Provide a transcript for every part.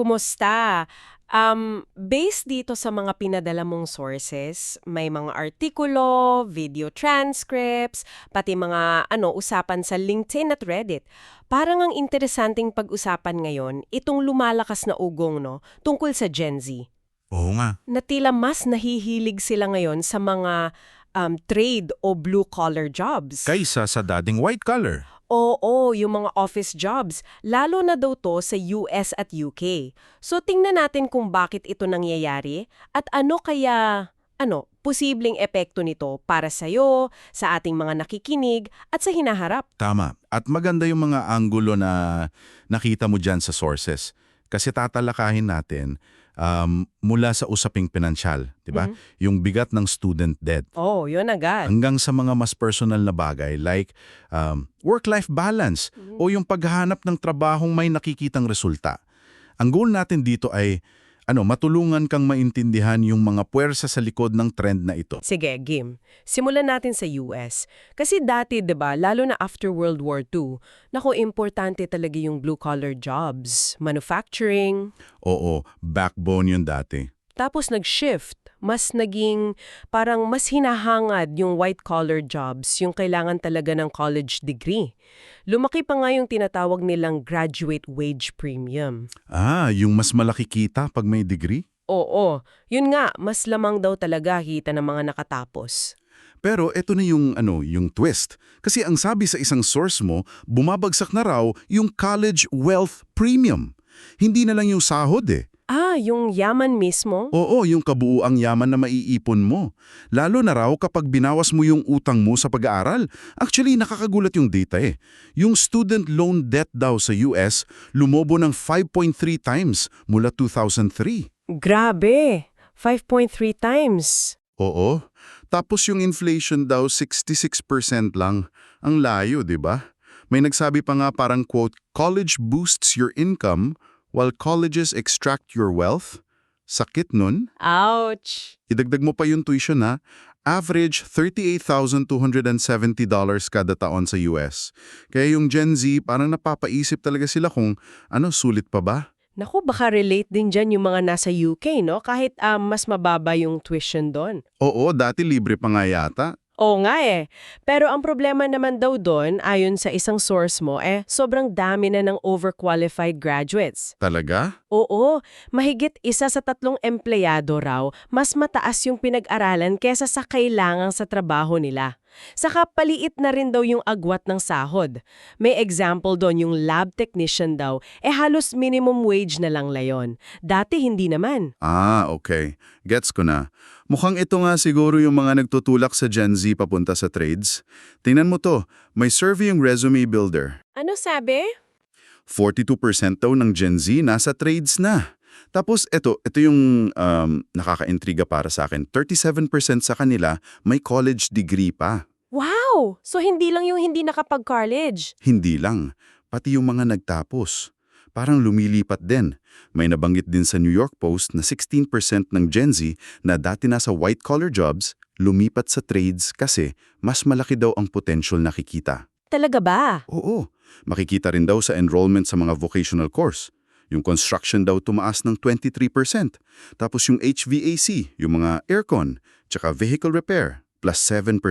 Kumusta? Um, based dito sa mga pinadala mong sources, may mga artikulo, video transcripts, pati mga ano usapan sa LinkedIn at Reddit. Parang ang interesanting pag-usapan ngayon itong lumalakas na ugong no tungkol sa Gen Z. Oo nga. Na tila mas nahihilig sila ngayon sa mga um, trade o blue-collar jobs. Kaysa sa dating white collar. Oo, yung mga office jobs, lalo na daw to sa US at UK. So tingnan natin kung bakit ito nangyayari at ano kaya, ano, posibleng epekto nito para sa'yo, sa ating mga nakikinig at sa hinaharap. Tama. At maganda yung mga anggulo na nakita mo dyan sa sources. Kasi tatalakahin natin um, mula sa usaping pinansyal, di ba? Yung bigat ng student debt. Oh, yun agad. Hanggang sa mga mas personal na bagay like um, work-life balance o yung paghahanap ng trabahong may nakikitang resulta. Ang goal natin dito ay ano, matulungan kang maintindihan yung mga puwersa sa likod ng trend na ito. Sige, Gim. Simulan natin sa US. Kasi dati, 'di ba, lalo na after World War II, nako importante talaga yung blue-collar jobs, manufacturing, Oo, backbone yun dati. Tapos nag-shift, mas naging parang mas hinahangad yung white-collar jobs, yung kailangan talaga ng college degree. Lumaki pa nga yung tinatawag nilang graduate wage premium. Ah, yung mas malaki kita pag may degree? Oo, yun nga, mas lamang daw talaga kita ng mga nakatapos. Pero ito na yung ano, yung twist. Kasi ang sabi sa isang source mo, bumabagsak na raw yung college wealth premium. Hindi na lang yung sahod eh. Ah, yung yaman mismo? Oo, yung kabuuang yaman na maiipon mo. Lalo na raw kapag binawas mo yung utang mo sa pag-aaral. Actually, nakakagulat yung data eh. Yung student loan debt daw sa US lumobo ng 5.3 times mula 2003. Grabe, 5.3 times. Oo. Tapos yung inflation daw 66% lang. Ang layo, di ba? May nagsabi pa nga parang quote, college boosts your income while colleges extract your wealth. Sakit nun. Ouch! Idagdag mo pa yung tuition ha. Average $38,270 kada taon sa US. Kaya yung Gen Z parang napapaisip talaga sila kung ano sulit pa ba? Naku, baka relate din dyan yung mga nasa UK, no? Kahit um, mas mababa yung tuition doon. Oo, dati libre pa nga yata. Oo nga eh. Pero ang problema naman daw doon, ayon sa isang source mo, eh, sobrang dami na ng overqualified graduates. Talaga? Oo, mahigit isa sa tatlong empleyado raw, mas mataas yung pinag-aralan kesa sa kailangan sa trabaho nila. Saka paliit na rin daw yung agwat ng sahod. May example doon yung lab technician daw, eh halos minimum wage na lang layon. Dati hindi naman. Ah, okay. Gets ko na. Mukhang ito nga siguro yung mga nagtutulak sa Gen Z papunta sa trades. Tingnan mo to, may survey yung Resume Builder. Ano sabi? 42% daw ng Gen Z nasa trades na. Tapos ito, ito yung um, nakaka-intriga para sa akin. 37% sa kanila may college degree pa. Wow! So hindi lang yung hindi nakapag-college. Hindi lang, pati yung mga nagtapos. Parang lumilipat din. May nabanggit din sa New York Post na 16% ng Gen Z na dati nasa white-collar jobs, lumipat sa trades kasi mas malaki daw ang potential nakikita. Talaga ba? Oo, makikita rin daw sa enrollment sa mga vocational course. Yung construction daw tumaas ng 23%. Tapos yung HVAC, yung mga aircon, tsaka vehicle repair, plus 7%.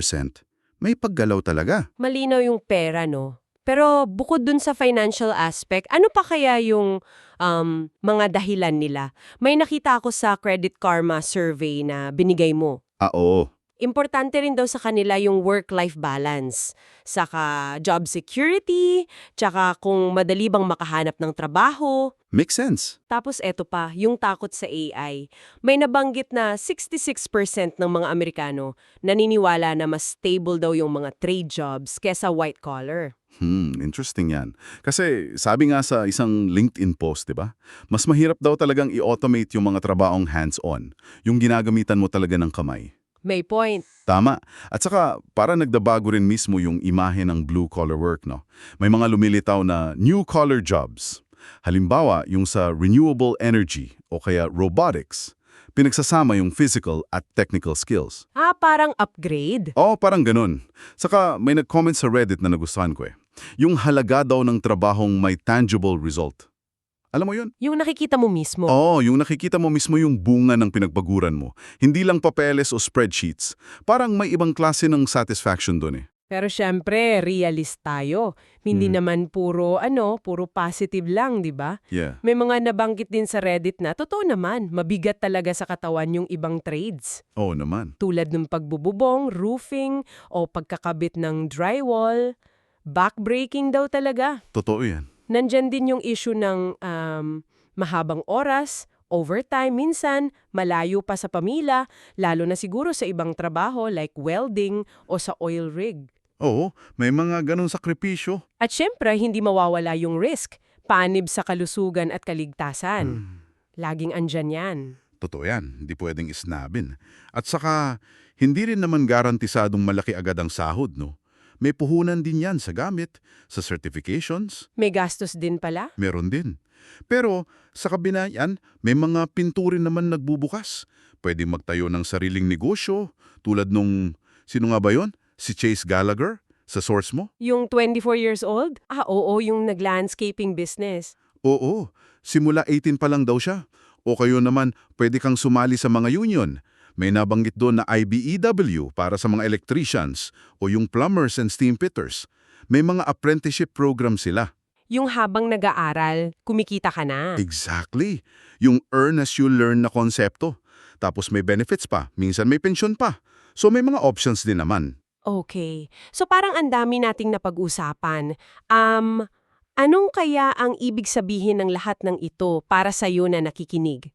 May paggalaw talaga. Malinaw yung pera, no? Pero bukod dun sa financial aspect, ano pa kaya yung um, mga dahilan nila? May nakita ako sa Credit Karma survey na binigay mo. Ah, oo. Importante rin daw sa kanila yung work-life balance. Saka job security, tsaka kung madali bang makahanap ng trabaho. Makes sense. Tapos eto pa, yung takot sa AI. May nabanggit na 66% ng mga Amerikano naniniwala na mas stable daw yung mga trade jobs kesa white collar. Hmm, interesting yan. Kasi sabi nga sa isang LinkedIn post, di ba? Mas mahirap daw talagang i-automate yung mga trabahong hands-on. Yung ginagamitan mo talaga ng kamay. May point. Tama. At saka, para nagdabago rin mismo yung imahe ng blue-collar work, no? May mga lumilitaw na new-collar jobs. Halimbawa, yung sa renewable energy o kaya robotics. Pinagsasama yung physical at technical skills. Ah, parang upgrade. Oo, parang ganun. Saka may nag-comment sa Reddit na nagustuhan ko eh. Yung halaga daw ng trabahong may tangible result. Alam mo yun? Yung nakikita mo mismo. Oo, yung nakikita mo mismo yung bunga ng pinagbaguran mo. Hindi lang papeles o spreadsheets. Parang may ibang klase ng satisfaction doon eh. Pero syempre, realist tayo. Hindi Mhm. naman puro, ano, puro positive lang, di ba? Yeah. May mga nabanggit din sa Reddit na, totoo naman, mabigat talaga sa katawan yung ibang trades. Oo naman. Tulad ng pagbububong, roofing, o pagkakabit ng drywall. Backbreaking daw talaga. Totoo yan. Nandyan din yung issue ng um, mahabang oras, overtime, minsan malayo pa sa pamilya, lalo na siguro sa ibang trabaho like welding o sa oil rig. Oo, may mga ganun sakripisyo. At syempre, hindi mawawala yung risk, panib sa kalusugan at kaligtasan. Laging andyan yan. Totoo yan, hindi pwedeng isnabin. At saka, hindi rin naman garantisadong malaki agad ang sahod, no? May puhunan din yan sa gamit, sa certifications, May gastos din pala? meron din. Pero sa kabina yan, may mga pinturin naman nagbubukas. Pwede magtayo ng sariling negosyo, tulad nung, sino nga ba yon? Si Chase Gallagher, sa source mo? Yung 24 years old? Ah, oo, yung nag-landscaping business. Oo, simula 18 pa lang daw siya. O kayo naman, pwede kang sumali sa mga union. May nabanggit doon na IBEW para sa mga electricians o yung plumbers and steam fitters. May mga apprenticeship program sila. Yung habang nag-aaral, kumikita ka na. Exactly. Yung earn as you learn na konsepto. Tapos may benefits pa, minsan may pensyon pa. So may mga options din naman. Okay. So parang ang dami nating napag-usapan. Um, anong kaya ang ibig sabihin ng lahat ng ito para sa iyo na nakikinig?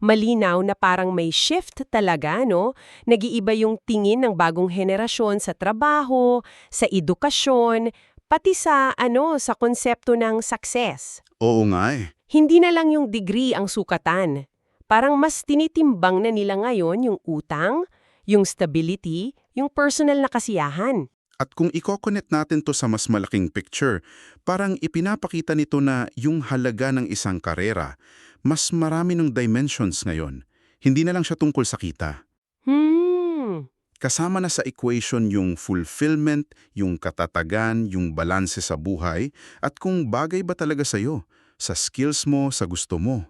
Malinaw na parang may shift talaga, no? Nag-iiba yung tingin ng bagong henerasyon sa trabaho, sa edukasyon, pati sa ano, sa konsepto ng success. Oo nga eh. Hindi na lang yung degree ang sukatan. Parang mas tinitimbang na nila ngayon yung utang, yung stability, yung personal na kasiyahan. At kung i-connect natin to sa mas malaking picture, parang ipinapakita nito na yung halaga ng isang karera, mas marami ng dimensions ngayon. Hindi na lang siya tungkol sa kita. Hmm. Kasama na sa equation yung fulfillment, yung katatagan, yung balanse sa buhay, at kung bagay ba talaga sa'yo, sa skills mo, sa gusto mo.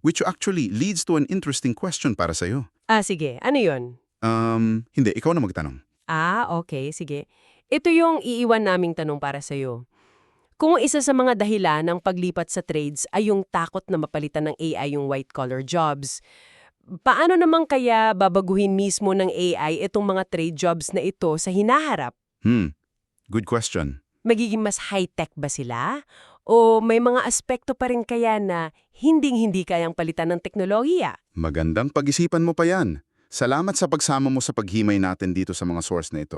Which actually leads to an interesting question para sa'yo. Ah, sige. Ano yon? Um, hindi, ikaw na magtanong. Ah, okay. Sige. Ito yung iiwan naming tanong para sa'yo. Kung isa sa mga dahilan ng paglipat sa trades ay yung takot na mapalitan ng AI yung white-collar jobs, paano naman kaya babaguhin mismo ng AI itong mga trade jobs na ito sa hinaharap? Hmm, good question. Magiging mas high-tech ba sila? O may mga aspekto pa rin kaya na hinding-hindi kayang palitan ng teknolohiya? Magandang pag-isipan mo pa yan. Salamat sa pagsama mo sa paghimay natin dito sa mga source na ito.